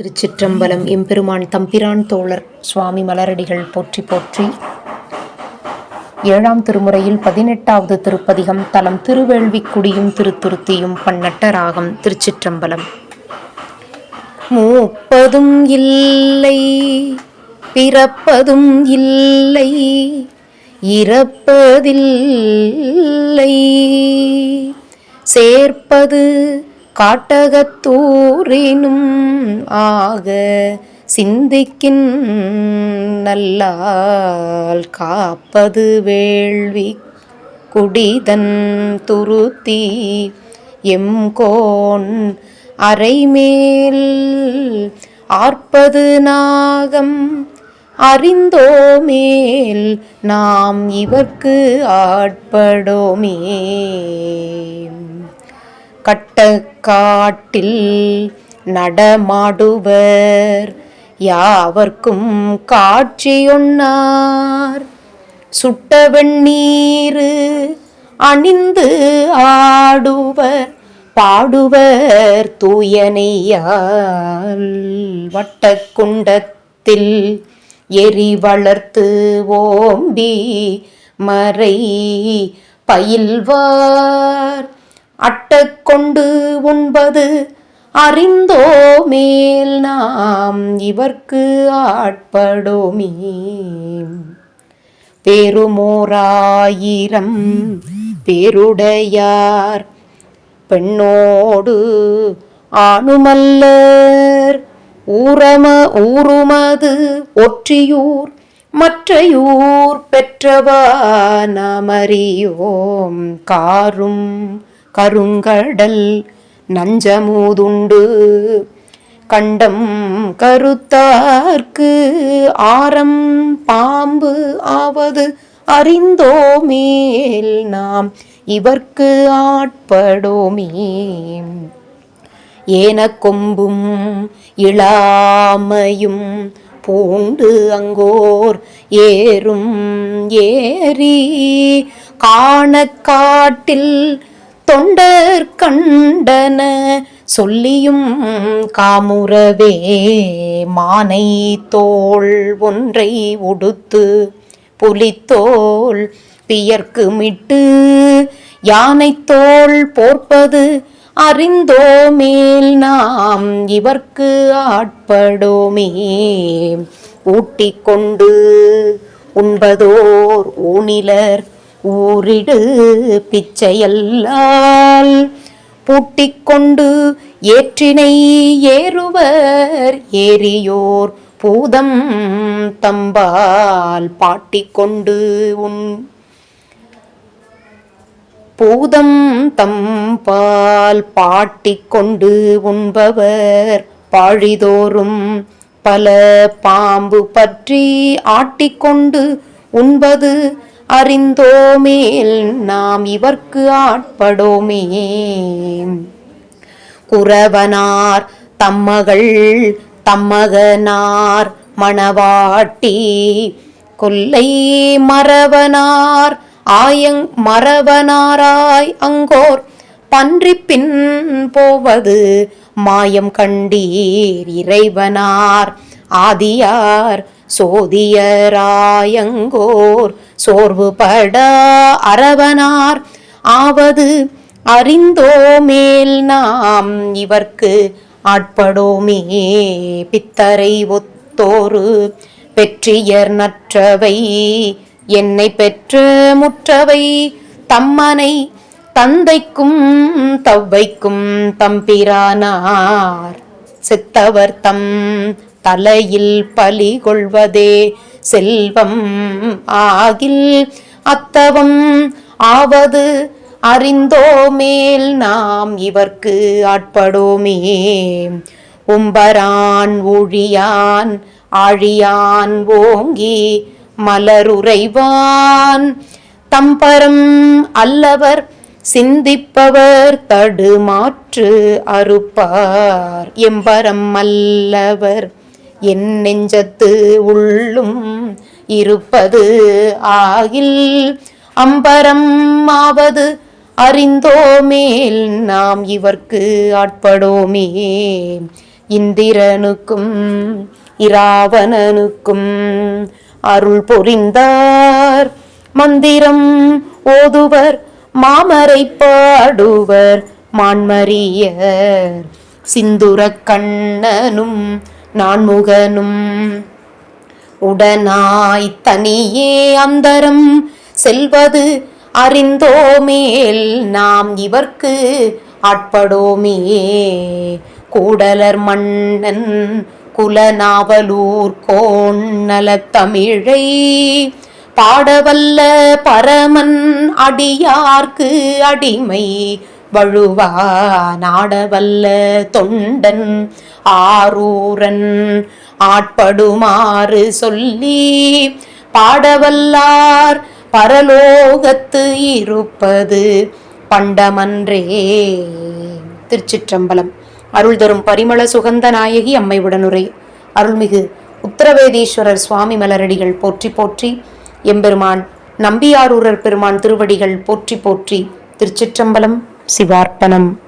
திருச்சிற்றம்பலம் எம்பெருமான் தம்பிரான் தோழர் சுவாமி மலரடிகள் போற்றி போற்றி. ஏழாம் திருமுறையில் பதினெட்டாவது திருப்பதிகம் தலம் திருவேள்விக்குடியும் திருத்துருத்தியும் பன்னட்ட ராகம் திருச்சிற்றம்பலம். மூப்பதும் இல்லை பிறப்பதும் இல்லை இறப்பதில்லை. சேர்ப்பது காட்டகத்தூரினும் ஆக சிந்திக்கின் நல்லால் காப்பது வேள்வி குடிதன் துருத்தி எம்கோன் அரைமேல் ஆர்ப்பது நாகம் அறிந்தோமேல் நாம் இவர்க்கு ஆட்படோமே. கட்டக்காட்டில் நடமாடுவர். யாவர்க்கும் காட்சியொன்னார் சுட்ட வெண்ணீரு அணிந்து ஆடுவர். பாடுவர் தூயனையால். வட்டக்குண்டத்தில் எரி வளர்த்து ஓம்பி மறை பயில்வார். அட்டக்கொண்டு உண்பது அறிந்தோ மேல் நாம் இவர்க்கு ஆட்படோமே. பெருமோராயிரம் பெருடையார் பெண்ணோடு ஆணுமல்லர் ஊரம ஊருமது ஒற்றியூர் மற்றையூர் பெற்றவா நமறியோம் காரும் கருங்கடல் நஞ்சமூதுண்டு. கண்டம் கருத்தார்க்கு ஆரம் பாம்பு ஆவது அறிந்தோமேல் நாம் இவர்க்கு ஆட்படோமே. ஏன கொம்பும் இளாமையும் பூண்டு அங்கோர் ஏறும் ஏறி. காண காட்டில் தொண்டர் கண்டன சொல்லியும் காமுறவே மானை தோல் ஒன்றை உடுத்து புலித்தோல் பியர்க்கு மிட்டு யானை தோல் போர்ப்பது அறிந்தோ மேல் நாம் இவர்க்கு ஆட்படோமே. ஊட்டிக் கொண்டு உண்பதோர் ஊனிலர் ஊரிடு பிச்சையல்லால் பூட்டிக்கொண்டு ஏற்றினை ஏறுவர் ஏரியோர் பூதம் தம்பால் பாட்டிக்கொண்டு உன் பூதம் தம்பால் பாட்டிக்கொண்டு உண்பவர் பாழிதோறும் பல பாம்பு பற்றி ஆட்டிக்கொண்டு உண்பது அறிந்தோமேல் நாம் இவர்க்கு ஆட்படோமே. குறவனார் தம்மகள் தம்மகனார் மணவாட்டி கொல்லை மறவனார் ஆயங் மறவனாராய் அங்கோர் பன்றி பின் போவது மாயம் கண்டீர் இறைவனார். ஆதியார் சோதியராயங்கோர். சோர்வுபட அரவனார். ஆவது அறிந்தோமேல் நாம் இவர்க்கு ஆட்படோமே. பித்தரை ஒத்தோரு பெற்றியர் நற்றவை. என்னை பெற்ற முற்றவை தம்மனை தந்தைக்கும் தவ்வைக்கும் தம்பிரானார். செத்தவர் தம் தலையில் பலி கொள்வதே செல்வம் ஆகில் அத்தவம் ஆவது அறிந்தோமேல் நாம் இவர்க்கு ஆட்படோமே. உம்பரான் ஊழியான் ஆழியான் ஓங்கி மலருறைவான். தம்பரம் அல்லவர் சிந்திப்பவர் தடுமாற்று அறுப்பார். எம்பரம் அல்லவர் என் நெஞ்சத்து உள்ளும் இருப்பது ஆகில் அம்பரம் ஆவது அறிந்தோமேல் நாம் இவர்க்கு ஆட்படோமே. இந்திரனுக்கும் இராவணனுக்கும் அருள் பொறிந்தார் மந்திரம் ஓதுவர் மாமரை பாடுவர் மான்மரியர் சிந்துர கண்ணனும் நான்முகனும் உடனாய் தனியே அந்தரம் செல்வது அறிந்தோமேல் நாம் இவர்க்கு ஆட்படோமே. கூடலர் மன்னன் குலநாவலூர் கோணல தமிழை பாடவல்ல பரமன் அடியார்க்கு அடிமை வழுவா நாடவல்ல தொண்டன் ஆரூரன் ஆட்படுமாறு சொல்லி பாடவல்லார் பரலோகத்து இருப்பது பண்டமன்றே. திருச்சிற்றம்பலம். அருள் தரும் பரிமள சுகந்த நாயகி அம்மை உடனுரை. அருள்மிகு உத்தரவேதீஸ்வரர் சுவாமி மலரடிகள் போற்றி போற்றி. எம்பெருமான் நம்பியாரூரர் பெருமான் திருவடிகள் போற்றி போற்றி. திருச்சிற்றம்பலம். சிவார்ப்பணம்.